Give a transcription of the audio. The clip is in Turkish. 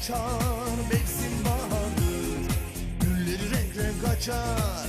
açar mevsim bahardır. Gülleri renk renk açar